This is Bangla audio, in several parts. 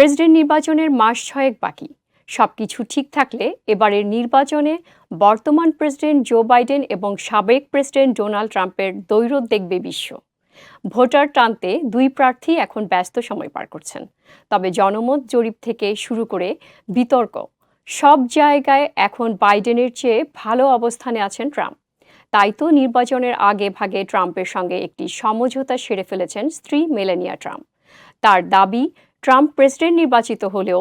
প্রেসিডেন্ট নির্বাচনের মাস ছয়েক বাকি। সবকিছু ঠিক থাকলে এবারের নির্বাচনে বর্তমান প্রেসিডেন্ট জো বাইডেন এবং সাবেক প্রেসিডেন্ট ডোনাল্ড ট্রাম্পের দৈরত দেখবে বিশ্ব। ভোটার টানতে দুই প্রার্থী এখন ব্যস্ত সময় পার করছেন। তবে জনমত জরিপ থেকে শুরু করে বিতর্ক, সব জায়গায় এখন বাইডেনের চেয়ে ভালো অবস্থানে আছেন ট্রাম্প। তাই তো নির্বাচনের আগে ভাগে ট্রাম্পের সঙ্গে একটি সমঝোতা সেরে ফেলেছেন স্ত্রী মেলানিয়া ট্রাম্প। তার দাবি ট্রাম্প প্রেসিডেন্ট নির্বাচিত হলেও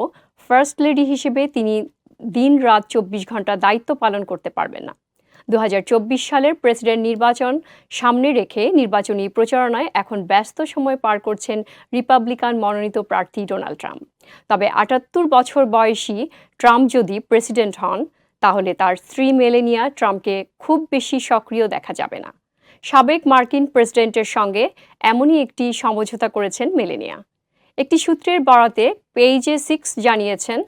ফার্স্ট লেডি হিসেবে তিনি দিন রাত চব্বিশ ঘণ্টা দায়িত্ব পালন করতে পারবেন না। দু হাজার চব্বিশ সালের প্রেসিডেন্ট নির্বাচন সামনে রেখে নির্বাচনী প্রচারণায় এখন ব্যস্ত সময় পার করছেন রিপাবলিকান মনোনীত প্রার্থী ডোনাল্ড ট্রাম্প। তবে আটাত্তর বছর বয়সী ট্রাম্প যদি প্রেসিডেন্ট হন, তাহলে তার স্ত্রী মেলেনিয়া ট্রাম্পকে খুব বেশি সক্রিয় দেখা যাবে না। সাবেক মার্কিন প্রেসিডেন্টের সঙ্গে এমনই একটি সমঝোতা করেছেন মেলেনিয়া। একটি সূত্রের বরাতে পেইজে সিক্স জানিয়েছেন,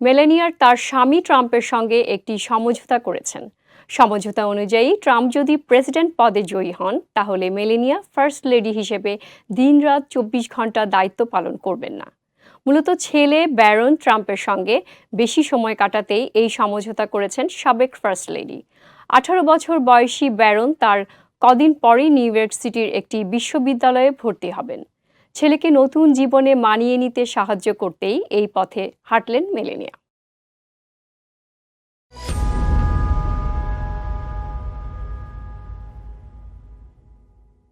মেলেনিয়ার তার স্বামী ট্রাম্পের সঙ্গে একটি সমঝোতা করেছেন। সমঝোতা অনুযায়ী, ট্রাম্প যদি প্রেসিডেন্ট পদে জয়ী হন, তাহলে মেলেনিয়া ফার্স্ট লেডি হিসেবে দিনরাত চব্বিশ ঘণ্টা দায়িত্ব পালন করবেন না। মূলত ছেলে ব্যারন ট্রাম্পের সঙ্গে বেশি সময় কাটাতেই এই সমঝোতা করেছেন সাবেক ফার্স্ট লেডি। আঠারো বছর বয়সী ব্যারন তার কদিন পরেই নিউ ইয়র্ক সিটির একটি বিশ্ববিদ্যালয়ে ভর্তি হবেন। ছেলেকে নতুন জীবনে মানিয়ে নিতে সাহায্য করতেই এই পথে হাঁটলেন মেলেনিয়া।